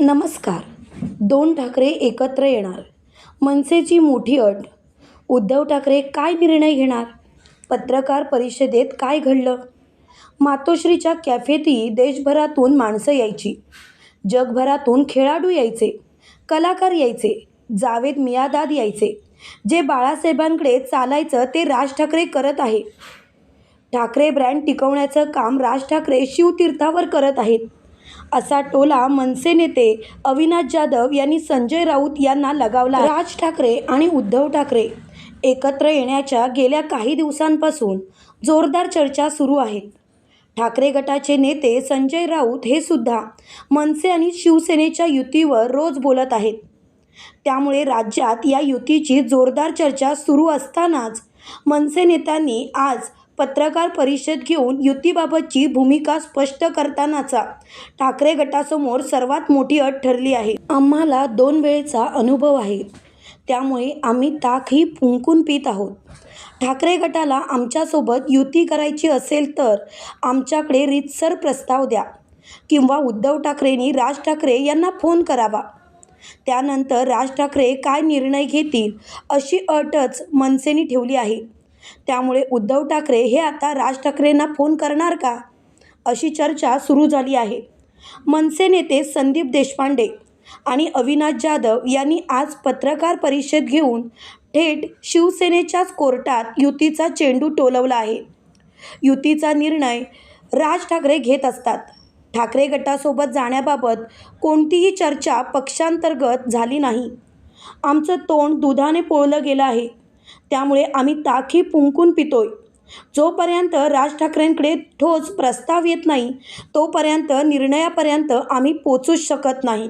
नमस्कार. दोन ठाकरे एकत्र येणार. मनसेची मोठी अट. उद्धव ठाकरे काय निर्णय घेणार? पत्रकार परिषदेत काय घडलं? मातोश्रीच्या कॅफेतही देशभरातून माणसं यायची. जगभरातून खेळाडू यायचे. कलाकार यायचे. जावेद मियादाद यायचे. जे बाळासाहेबांकडे चालायचं ते राज ठाकरे करत आहे. ठाकरे ब्रँड टिकवण्याचं काम राज ठाकरे शिवतीर्थावर करत आहेत. असा टोला मनसे नेते अविनाश जाधव यांनी संजय राऊत यांना लगावला. राज ठाकरे आणि उद्धव ठाकरे एकत्र येण्याच्या गेल्या काही दिवसांपासून जोरदार चर्चा सुरू आहेत ठाकरे गटाचे नेते संजय राऊत हे सुद्धा मनसे आणि शिवसेनेच्या युतीवर रोज बोलत आहेत. त्यामुळे राज्यात या युतीची जोरदार चर्चा सुरू असतानाच मनसे नेत्यांनी आज पत्रकार परिषद घेऊन युतीबाबतची भूमिका स्पष्ट करतानाचा ठाकरे गटासमोर सर्वात मोठी अट ठरली आहे. आम्हाला दोन वेळेचा अनुभव आहे. त्यामुळे आम्ही ताकही फुंकून पित आहोत. ठाकरे गटाला आमच्यासोबत युती करायची असेल तर आमच्याकडे रीतसर प्रस्ताव द्या किंवा उद्धव ठाकरेंनी राज ठाकरे यांना फोन करावा. त्यानंतर राज ठाकरे काय निर्णय घेतील अशी अटच मनसेने ठेवली आहे. त्यामुळे उद्धव ठाकरे हे आता राज ठाकरेंना फोन करणार का? अशी चर्चा सुरू झाली आहे. मनसे नेते संदीप देशपांडे आणि अविनाश जाधव यांनी आज पत्रकार परिषद घेऊन थेट शिवसेनेच्याच कोर्टात युतीचा चेंडू टोलवला आहे. युतीचा निर्णय राज ठाकरे घेत असतात. ठाकरे गटासोबत जाण्याबाबत कोणतीही चर्चा पक्षांतर्गत झाली नाही. आमचं तोंड दुधाने पोळलं गेलं आहे. त्यामुळे आम्ही ताकही पुंकून पितोय. जोपर्यंत राज ठाकरेंकडे ठोस प्रस्ताव येत नाही तोपर्यंत निर्णयापर्यंत आम्ही पोचूच शकत नाही.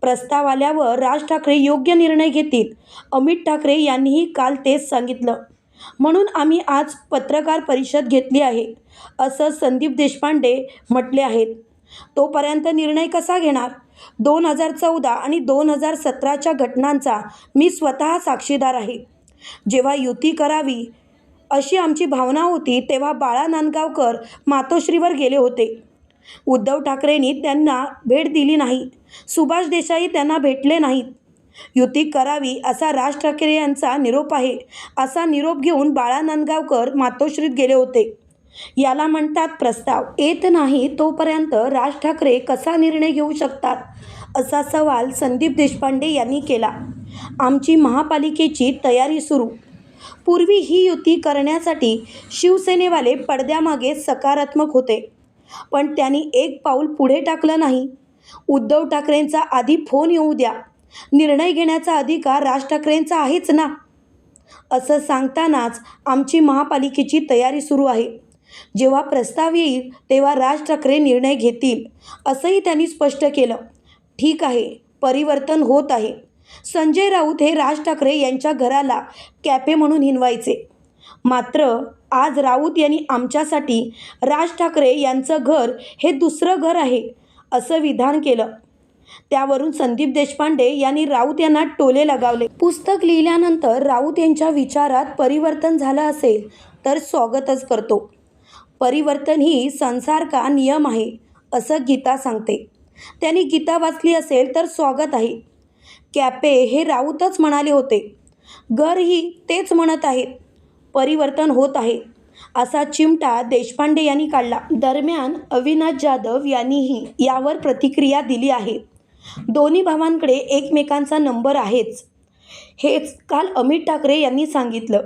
प्रस्ताव आल्यावर राज ठाकरे योग्य निर्णय घेतील अमित ठाकरे यांनीही काल तेच सांगितलं. म्हणून आम्ही आज पत्रकार परिषद घेतली आहे असं संदीप देशपांडे म्हटले आहेत. तोपर्यंत निर्णय कसा घेणार? दोन हजार चौदा आणि दोन हजार सतराच्या घटनांचा मी स्वतः साक्षीदार आहे. जेव्हा युती करावी अशी आमची भावना होती तेव्हा बाळा नांदगावकर मातोश्रीवर गेले होते. उद्धव ठाकरेंनी त्यांना भेट दिली नाही. सुभाष देसाई त्यांना भेटले नाहीत. युती करावी असा राज ठाकरे यांचा निरोप आहे असा निरोप घेऊन बाळा नांदगावकर मातोश्रीत गेले होते. याला म्हणतात प्रस्ताव. येत नाही तोपर्यंत राज ठाकरे कसा निर्णय घेऊ शकतात? असा सवाल संदीप देशपांडे यांनी केला. आमची महापालिकेची तयारी सुरू. पूर्वी ही युती करण्यासाठी शिवसेनेवाले पडद्यामागे सकारात्मक होते. पण त्यांनी एक पाऊल पुढे टाकलं नाही. उद्धव ठाकरेंचा आधी फोन येऊ द्या. निर्णय घेण्याचा अधिकार राज ठाकरेंचा आहेच ना? असं सांगतानाच आमची महापालिकेची तयारी सुरू आहे. जेव्हा प्रस्ताव येईल तेव्हा राज ठाकरे निर्णय घेतील असंही त्यांनी स्पष्ट केलं. ठीक आहे परिवर्तन होत आहे. संजय राऊत हे राज ठाकरे यांच्या घराला कॅफे म्हणून हिनवायचे. मात्र आज राऊत यांनी आमच्यासाठी राज ठाकरे यांचं घर हे दुसरं घर आहे असं विधान केलं. त्यावरून संदीप देशपांडे यांनी राऊत यांना टोले लगावले. पुस्तक लिहिल्यानंतर राऊत यांच्या विचारात परिवर्तन झालं असेल तर स्वागतच करतो. परिवर्तन ही संसार का नियम आहे असं गीता सांगते. त्यांनी गीता वाचली असेल तर स्वागत आहे. कॅपे हे राऊतच म्हणाले होते. घरही तेच म्हणत आहेत. परिवर्तन होत आहे. असा चिमटा देशपांडे यांनी काढला. दरम्यान अविनाश जाधव यांनीही यावर प्रतिक्रिया दिली आहे. दोन्ही भावांकडे एकमेकांचा नंबर आहेच. हेच काल अमित ठाकरे यांनी सांगितलं.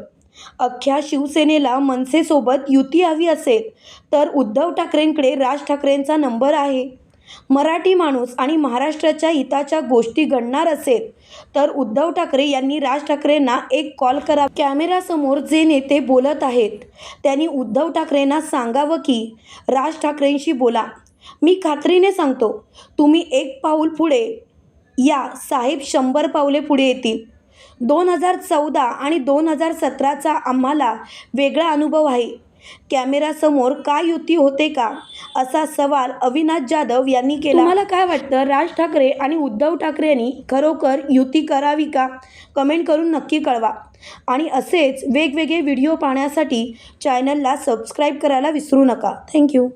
अख्ख्या शिवसेनेला मनसेसोबत युती हवी असेल तर उद्धव ठाकरेंकडे राज ठाकरेंचा नंबर आहे. मराठी माणूस आणि महाराष्ट्राच्या हिताच्या गोष्टी घडणार असेल तर उद्धव ठाकरे यांनी राज ठाकरेंना एक कॉल करा. कॅमेऱ्यासमोर जे नेते बोलत आहेत त्यांनी उद्धव ठाकरेंना सांगावं की राज ठाकरेंशी बोला. मी खात्रीने सांगतो तुम्ही एक पाऊल पुढे या साहेब शंभर पावले पुढे येतील. दोन हजार चौदा आणि दोन हजार सतराचा आम्हाला वेगळा अनुभव आहे. कॅमेरासमोर काय युती होते का? असा सवाल अविनाश जाधव यांनी केला. मला काय वाटतं? राज ठाकरे आणि उद्धव ठाकरे यांनी खरोखर युती करावी का? कमेंट करून नक्की कळवा. आणि असेच वेगवेगळे व्हिडिओ पाहण्यासाठी चॅनलला सबस्क्राईब करायला विसरू नका. थँक्यू.